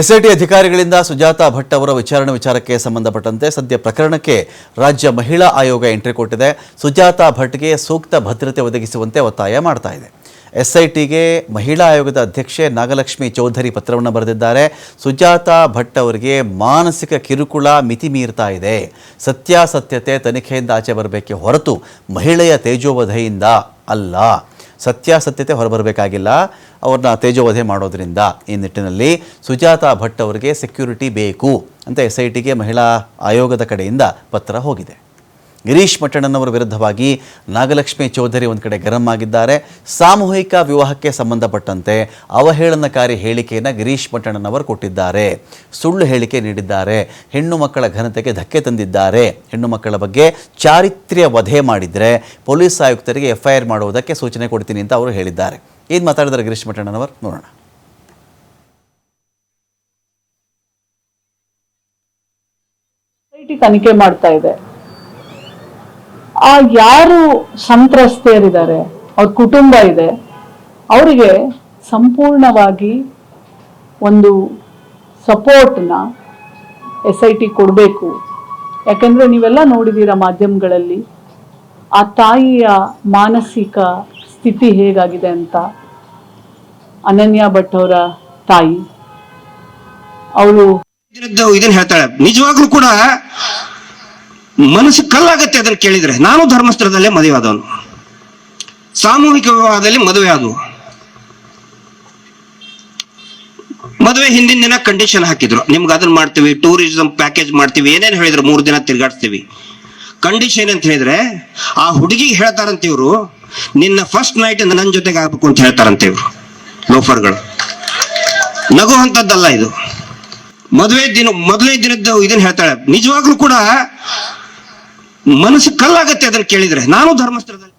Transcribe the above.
SIT ಅಧಿಕಾರಿಗಳಿಂದ ಸುಜಾತಾ ಭಟ್ ಅವರ ವಿಚಾರಣೆ ವಿಚಾರಕ್ಕೆ ಸಂಬಂಧಪಟ್ಟಂತೆ ಸದ್ಯ ಪ್ರಕರಣಕ್ಕೆ ರಾಜ್ಯ ಮಹಿಳಾ ಆಯೋಗ ಎಂಟ್ರಿ ಕೊಟ್ಟಿದೆ. ಸುಜಾತಾ ಭಟ್ಗೆ ಸೂಕ್ತ ಭದ್ರತೆ ಒದಗಿಸುವಂತೆ ಒತ್ತಾಯ ಮಾಡ್ತಾ ಇದೆ. ಎಸ್ಐಟಿಗೆ ಮಹಿಳಾ ಆಯೋಗದ ಅಧ್ಯಕ್ಷೆ ನಾಗಲಕ್ಷ್ಮಿ ಚೌಧರಿ ಪತ್ರವನ್ನು ಬರೆದಿದ್ದಾರೆ. ಸುಜಾತಾ ಭಟ್ ಅವರಿಗೆ ಮಾನಸಿಕ ಕಿರುಕುಳ ಮಿತಿ ಮೀರ್ತಾ ಇದೆ. ಸತ್ಯಾಸತ್ಯತೆ ತನಿಖೆಯಿಂದ ಆಚೆ ಬರಬೇಕೆ ಹೊರತು ಮಹಿಳೆಯ ತೇಜೋವಧೆಯಿಂದ ಅಲ್ಲ. ಸತ್ಯಾಸತ್ಯತೆ ಹೊರಬರಬೇಕಾಗಿಲ್ಲ. ಅವ್ರನ್ನ ತೇಜೋವಧೆ ಮಾಡೋದ್ರಿಂದ ಈ ನಿಟ್ಟಿನಲ್ಲಿ ಸುಜಾತಾ ಭಟ್ ಅವರಿಗೆ ಸೆಕ್ಯೂರಿಟಿ ಬೇಕು ಅಂತ ಎಸ್ ಐ ಮಹಿಳಾ ಆಯೋಗದ ಕಡೆಯಿಂದ ಪತ್ರ ಹೋಗಿದೆ. ಗಿರೀಶ್ ಮಟ್ಟಣ್ಣನವರ ವಿರುದ್ಧವಾಗಿ ನಾಗಲಕ್ಷ್ಮಿ ಚೌಧರಿ ಒಂದು ಕಡೆ ಗರಂ ಆಗಿದ್ದಾರೆ. ಸಾಮೂಹಿಕ ವಿವಾಹಕ್ಕೆ ಸಂಬಂಧಪಟ್ಟಂತೆ ಅವಹೇಳನಕಾರಿ ಹೇಳಿಕೆಯನ್ನು ಗಿರೀಶ್ ಮಟ್ಟಣ್ಣನವರು ಕೊಟ್ಟಿದ್ದಾರೆ. ಸುಳ್ಳು ಹೇಳಿಕೆ ನೀಡಿದ್ದಾರೆ. ಹೆಣ್ಣು ಮಕ್ಕಳ ಘನತೆಗೆ ಧಕ್ಕೆ ತಂದಿದ್ದಾರೆ. ಹೆಣ್ಣು ಮಕ್ಕಳ ಬಗ್ಗೆ ಚಾರಿತ್ರ್ಯ ವಧೆ ಮಾಡಿದರೆ ಪೊಲೀಸ್ ಆಯುಕ್ತರಿಗೆ ಎಫ್ಐಆರ್ ಮಾಡುವುದಕ್ಕೆ ಸೂಚನೆ ಕೊಡ್ತೀನಿ ಅಂತ ಅವರು ಹೇಳಿದ್ದಾರೆ. ಏನು ಮಾತಾಡಿದ್ದಾರೆ ಗಿರೀಶ್ ಮಟ್ಟಣ್ಣನವರು ನೋಡೋಣ. ತನಿಖೆ ಮಾಡ್ತಾ ಇದೆ. ಆ ಯಾರು ಸಂತ್ರಸ್ತೆಯರಿದ್ದಾರೆ ಅವ್ರ ಕುಟುಂಬ ಇದೆ, ಅವರಿಗೆ ಸಂಪೂರ್ಣವಾಗಿ ಒಂದು ಸಪೋರ್ಟ್ನ ಎಸ್ ಐ ಟಿ ಕೊಡಬೇಕು. ಯಾಕೆಂದರೆ ನೀವೆಲ್ಲ ನೋಡಿದ್ದೀರಾ ಮಾಧ್ಯಮಗಳಲ್ಲಿ, ಆ ತಾಯಿಯ ಮಾನಸಿಕ ಸ್ಥಿತಿ ಹೇಗಾಗಿದೆ ಅಂತ. ಅನನ್ಯ ಭಟ್ ಅವರ ತಾಯಿ. ಅವರು ಇದನ್ನ ಹೇಳ್ತಾಳೆ. ನಿಜವಾಗ್ಲೂ ಕೂಡ ಮನಸ್ಸು ಕಲ್ಲಾಗತ್ತೆ ಅದ್ರ ಕೇಳಿದ್ರೆ. ನಾನು ಧರ್ಮಸ್ಥಳದಲ್ಲೇ ಮದುವೆ ಆದವನು ಸಾಮೂಹಿಕ ವಿವಾಹದಲ್ಲಿ ಮದುವೆ ಆದವು ಮದುವೆ ಹಿಂದಿನ ದಿನ ಕಂಡೀಷನ್ ಹಾಕಿದ್ರು. ನಿಮ್ಗೆ ಅದನ್ನ ಮಾಡ್ತೀವಿ ಟೂರಿಸಂ ಪ್ಯಾಕೇಜ್ ಮಾಡ್ತೀವಿ, ಏನೇನು ಹೇಳಿದ್ರು ಮೂರು ದಿನ ತಿರ್ಗಾಡ್ತೀವಿ ಕಂಡೀಷನ್ ಅಂತ ಹೇಳಿದ್ರೆ, ಆ ಹುಡುಗಿಗೆ ಹೇಳ್ತಾರಂತ ಇವ್ರು, ನಿನ್ನ ಫಸ್ಟ್ ನೈಟ್ ನನ್ನ ಜೊತೆಗೆ ಆಗ್ಬೇಕು ಅಂತ ಹೇಳ್ತಾರಂತೆ ಇವ್ರು ಲೋಫರ್ಗಳು ನಗುವಂಥದ್ದಲ್ಲ ಇದು. ಮದುವೆ ದಿನ, ಮೊದಲೇ ದಿನದ್ದು ಇದನ್ನ ಹೇಳ್ತಾಳೆ. ನಿಜವಾಗ್ಲೂ ಕೂಡ ಮನಸ್ಸು ಕಲ್ಲಾಗತ್ತೆ ಅದನ್ನ ಕೇಳಿದ್ರೆ. ನಾನು ಧರ್ಮಸ್ಥಳದಲ್ಲಿ